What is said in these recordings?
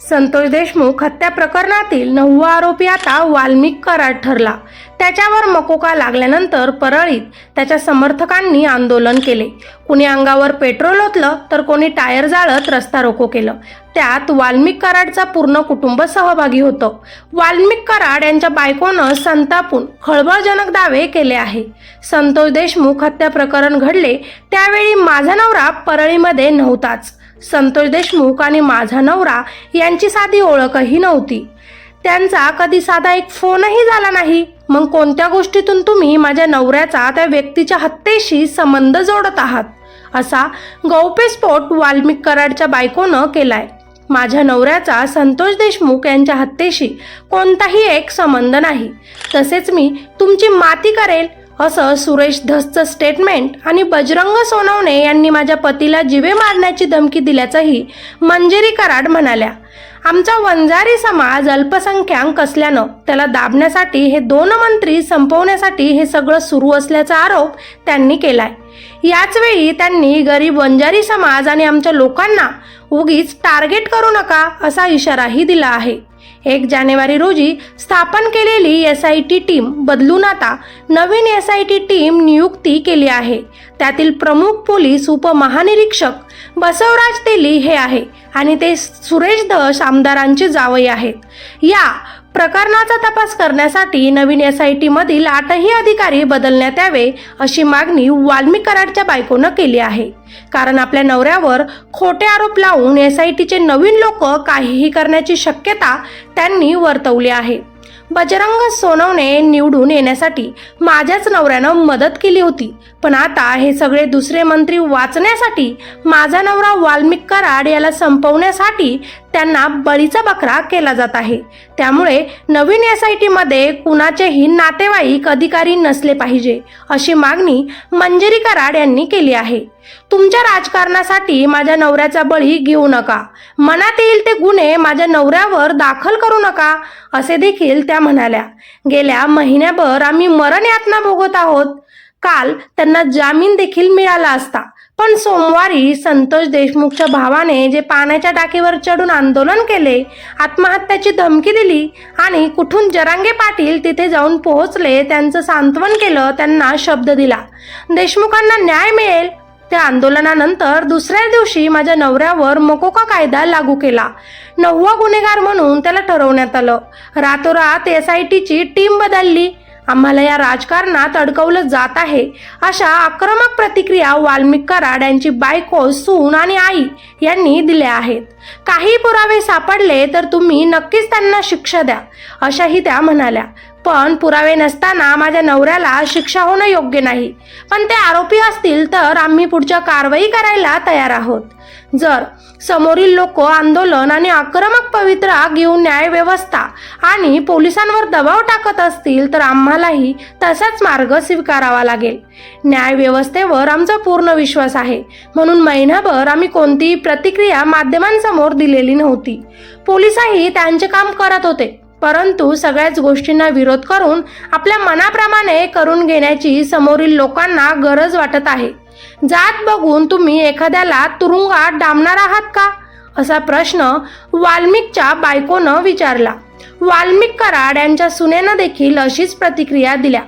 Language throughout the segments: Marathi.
संतोष देशमुख हत्या प्रकरणातील नववा आरोपी आता वाल्मिक कराड ठरला. त्याच्यावर मकोका लागल्यानंतर परळीत त्याच्या समर्थकांनी आंदोलन केले. कुणी अंगावर पेट्रोल ओतलं तर कोणी टायर जाळत रस्ता रोको केलं. त्यात वाल्मिक कराडचा पूर्ण कुटुंब सहभागी होतं. वाल्मिक कराड यांच्या बायकोनं संतापून खळबळजनक दावे केले आहे. संतोष देशमुख हत्या प्रकरण घडले त्यावेळी माझा नवरा परळीमध्ये नव्हताच. संतोष देशमुख आणि माझा नवरा यांची साधी ओळखही नव्हती. त्यांचा कधी साधा एक फोनही झाला नाही. मग कोणत्या गोष्टीतून तुम्ही माझ्या नवऱ्याचा त्या व्यक्तीच्या हत्येशी संबंध जोडत आहात? असा गौप्यस्फोट वाल्मिक कराडच्या बायकोनं केलाय. माझ्या नवऱ्याचा संतोष देशमुख यांच्या हत्येशी कोणताही एक संबंध नाही. तसेच मी तुमची माती करेल असं सुरेश धसचं स्टेटमेंट आणि बजरंग सोनवणे यांनी माझ्या पतीला जिवे मारण्याची धमकी दिल्याचंही मंजिरी कराड म्हणाल्या. आमचा वंजारी समाज अल्पसंख्याक असल्यानं त्याला दाबण्यासाठी हे दोन मंत्री संपवण्यासाठी हे सगळं सुरू असल्याचा आरोप त्यांनी केलाय. याचवेळी त्यांनी गरीब वंजारी समाज आणि आमच्या लोकांना उगीच टार्गेट करू नका असा इशाराही दिला आहे. एक जानेवारी रोजी स्थापन केलेली एस आय टी टीम बदलून आता नवीन एस आय टी टीम नियुक्ती केली आहे. त्यातील प्रमुख पोलीस उपमहानिरीक्षक बसवराज तेली हे आहे आणि ते सुरेश दश आमदारांचे जावई आहेत. या प्रकरणाचा तपास करण्यासाठी नवीन एस आय टी मधील आठही अधिकारी बदलण्यात यावे अशी मागणी वाल्मिक कराडच्या बायकोनं केली आहे. कारण आपल्या नवऱ्यावर खोटे आरोप लावून एस आय टीचे नवीन लोक काहीही करण्याची शक्यता त्यांनी वर्तवली आहे. बजरंग सोनवणे निवडून येण्यासाठी माझ्याच नवऱ्यानं मदत केली होती. पण आता हे सगळे दुसरे मंत्री वाचण्यासाठी माझा नवरा वाल्मिक कराड याला संपवण्यासाठी त्यांना बळीचा बकरा केला जात आहे. त्यामुळे नवीन एस आय टीमध्ये कुणाचेही नातेवाईक अधिकारी नसले पाहिजे अशी मागणी मंजिरी कराड यांनी केली आहे. तुमच्या राजकारणासाठी माझ्या नवऱ्याचा बळी घेऊ नका. मनात येईल ते गुन्हे माझ्या नवऱ्यावर दाखल करू नका असे देखील त्या म्हणाल्या. गेल्या महिन्याभर आम्ही मरण यातना भोगत आहोत. काल त्यांना जामीन देखील मिळाला असता. पण सोमवारी संतोष देशमुखच्या भावाने जे पाण्याच्या टाकीवर चढून आंदोलन केले आत्महत्याची धमकी दिली आणि कुठून जरांगे पाटील तिथे जाऊन पोहोचले त्यांचं सांत्वन केलं त्यांना शब्द दिला. देशमुखांना न्याय मिळेल. त्या आंदोलनानंतर दुसऱ्या दिवशी माझ्या नवऱ्यावर मकोका कायदा लागू केला. नववा गुन्हेगार म्हणून त्याला ठरवण्यात आलं. रातोरात एस आय टीची टीम बदलली. आम्हाला या राजकारणात अडकवलं जात आहे. अशा आक्रमक प्रतिक्रिया वाल्मिक कराड यांची बायको सून आणि आई यांनी दिल्या आहेत. काही पुरावे सापडले तर तुम्ही नक्कीच त्यांना शिक्षा द्या अशाही त्या म्हणाल्या. पण पुरावे नसताना माझ्या नवऱ्याला शिक्षा होणं योग्य नाही. पण ते आरोपी असतील तर आम्ही पुढच्या कारवाई करायला तयार आहोत. जर समोरील लोक आंदोलन आणि आक्रमक पवित्रा घेऊन न्यायव्यवस्था आणि पोलिसांवर दबाव टाकत असतील तर आम्हालाही तसाच मार्ग स्वीकारावा लागेल. न्यायव्यवस्थेवर आमचा पूर्ण विश्वास आहे. म्हणून महिनाभर आम्ही कोणतीही प्रतिक्रिया माध्यमांसमोर दिलेली नव्हती. पोलिसही त्यांचे काम करत होते. परंतु सगळ्याच गोष्टींना विरोध करून आपल्या मनाप्रमाणे करून घेण्याची समोरील लोकांना गरज वाटत आहे. जात बघून तुम्ही एखाद्याला तुरुंगात डांबणार आहात का? असा प्रश्न वाल्मिकच्या बायकोनं विचारला. वाल्मिक कराड यांच्या सुनेनं देखील अशीच प्रतिक्रिया दिल्या.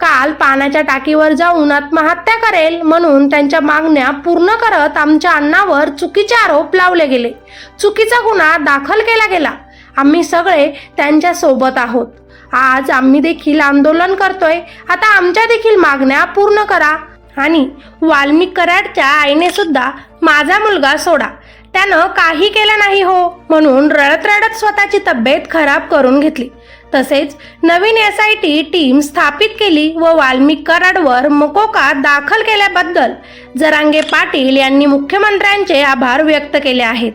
काल पाण्याच्या टाकीवर जाऊन आत्महत्या करेल म्हणून त्यांच्या मागण्या पूर्ण करत आमच्या अण्णावर चुकीचे आरोप लावले गेले. चुकीचा गुन्हा दाखल केला गेला. आम्ही सगळे त्यांच्यासोबत आहोत. आज आम्ही देखील आंदोलन करतोय. आता आमच्या देखील मागण्या पूर्ण करा. आणि वाल्मिक कराडच्या आईने सुद्धा माझा मुलगा सोडा. त्यानं काही केलं नाही हो म्हणून रडत रडत स्वतःची तब्येत खराब करून घेतली. तसेच नवीन एस आय टी टीम स्थापित केली व वाल्मिक कराडवर मकोका दाखल केल्याबद्दल जरांगे पाटील यांनी मुख्यमंत्र्यांचे आभार व्यक्त केले आहेत.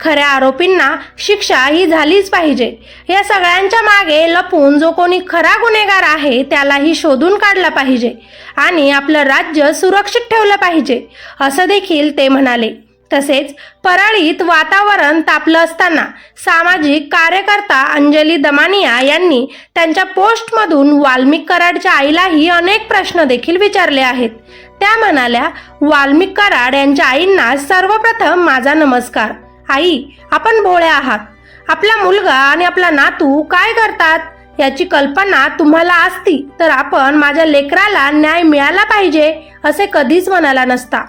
खऱ्या आरोपींना शिक्षा ही झालीच पाहिजे. या सगळ्यांच्या मागे लपून जो कोणी खरा गुन्हेगार आहे त्यालाही शोधून काढला पाहिजे आणि आपलं राज्य सुरक्षित ठेवलं पाहिजे असं देखील ते म्हणाले. तसेच परळीत वातावरण तापलं असताना सामाजिक कार्यकर्ता अंजली दमानिया यांनी त्यांच्या पोस्टमधून वाल्मिक कराडच्या आईलाही अनेक प्रश्न देखील विचारले आहेत. त्या म्हणाल्या वाल्मिक कराड यांच्या आईंना सर्वप्रथम माझा नमस्कार. आई आपण भोळ्या आहात. आपला मुलगा आणि आपला नातू काय करतात? याची कल्पना तुम्हाला असती तर आपण माझ्या लेकराला न्याय मिळाला पाहिजे असे कधीच म्हणाला नसता.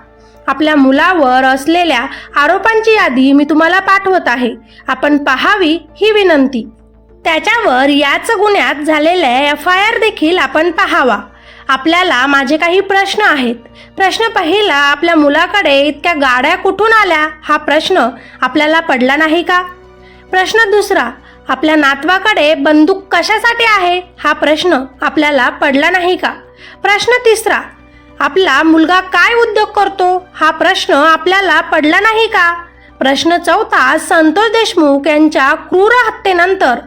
आपल्या मुलावर असलेल्या आरोपांची यादी मी तुम्हाला पाठवत आहे. आपण पाहावी ही विनंती. त्याच्यावर याच गुन्ह्यात झालेल्या एफ आय आर देखील आपण पाहावा. आपल्याला माझे काही प्रश्न आहेत. प्रश्न पहिला आपल्या मुलाकडे इतक्या गाड्या कुठून आल्या? हा प्रश्न आपल्याला पडला नाही का? प्रश्न दुसरा आपल्या नातवाकडे बंदूक कशासाठी आहे? हा प्रश्न आपल्याला पडला नाही का? प्रश्न तिसरा आपला मुलगा काय उद्योग करतो? हा प्रश्न आपल्याला पडला नाही का? प्रश्न चौथा संतोष देशमुख यांच्या क्रूर हत्येनंतर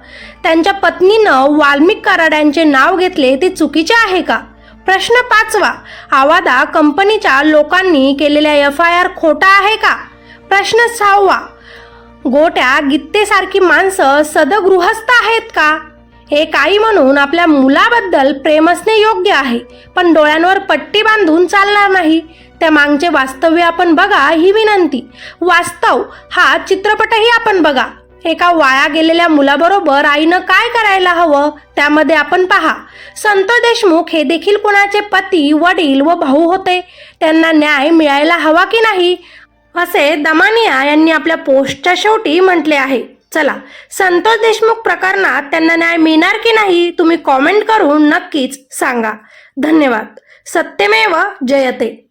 त्यांच्या पत्नीनं वाल्मिक कराड्यांचे नाव घेतले ते चुकीचे आहे का? प्रश्न पाचवा आवादा कंपनीच्या लोकांनी केलेल्या एफ आय आर खोटा आहे का? प्रश्न सहावा गोट्या गित्तेसारखी माणसं सदगृहस्थ आहेत का? हे काही म्हणून आपल्या मुलाबद्दल प्रेम असणे योग्य आहे पण डोळ्यांवर पट्टी बांधून चालणार नाही. त्या मागचे वास्तव्य आपण बघा ही विनंती. वास्तव हा चित्रपटही आपण बघा. एका वाया गेलेल्या मुलाबरोबर आईनं काय करायला हवं त्यामध्ये आपण पहा. संतोष देशमुख हे देखील कोणाचे पती वडील व भाऊ होते. त्यांना न्याय मिळायला हवा की नाही? असे दमानिया यांनी आपल्या पोस्टच्या शेवटी म्हटले आहे. चला संतोष देशमुख प्रकरणात त्यांना न्याय मिळणार की नाही तुम्ही कॉमेंट करून नक्कीच सांगा. धन्यवाद. सत्यमेव जयते.